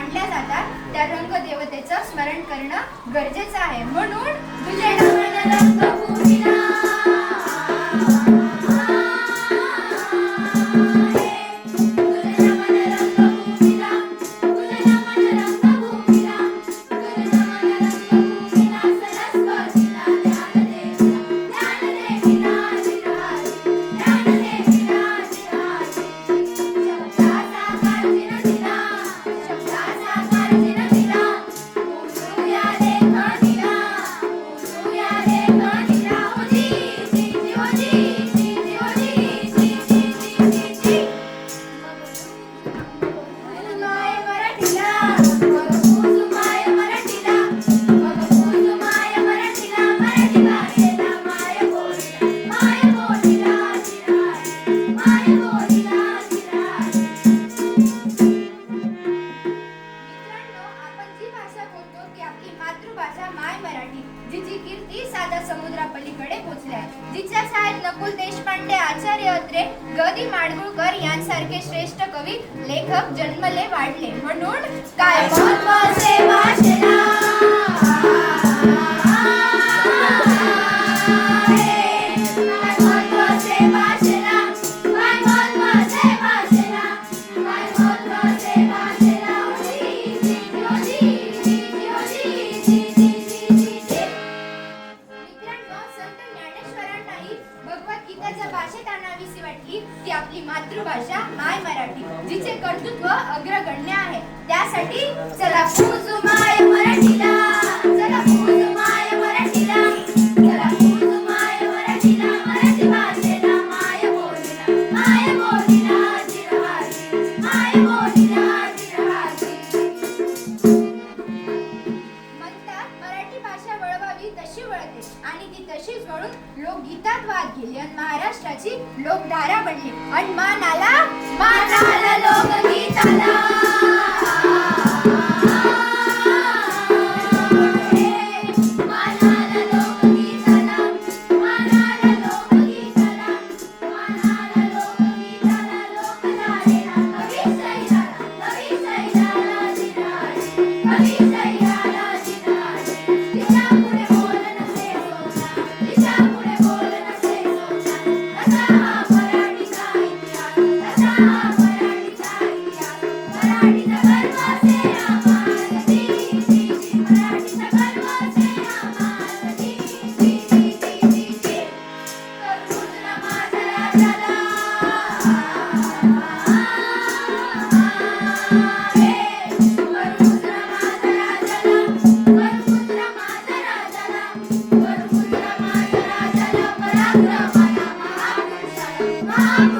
मांडल्या जातात. त्या रंग देवतेचं स्मरण करणं गरजेचं आहे. म्हणून ग दि माडगुळकर यांसारखे श्रेष्ठ कवी लेखक जन्मले वाढले. म्हणून काय? की आपली मातृभाषा माय मराठी जिचे कर्तृत्व अग्रगण्य आहे. त्यासाठी चला हवी तशी वळते आणि ती तशीच वळून लोकगीतात वाद गेली आणि महाराष्ट्राची लोकधारा बनली. आणि मानाला मानाला लोक Thank you.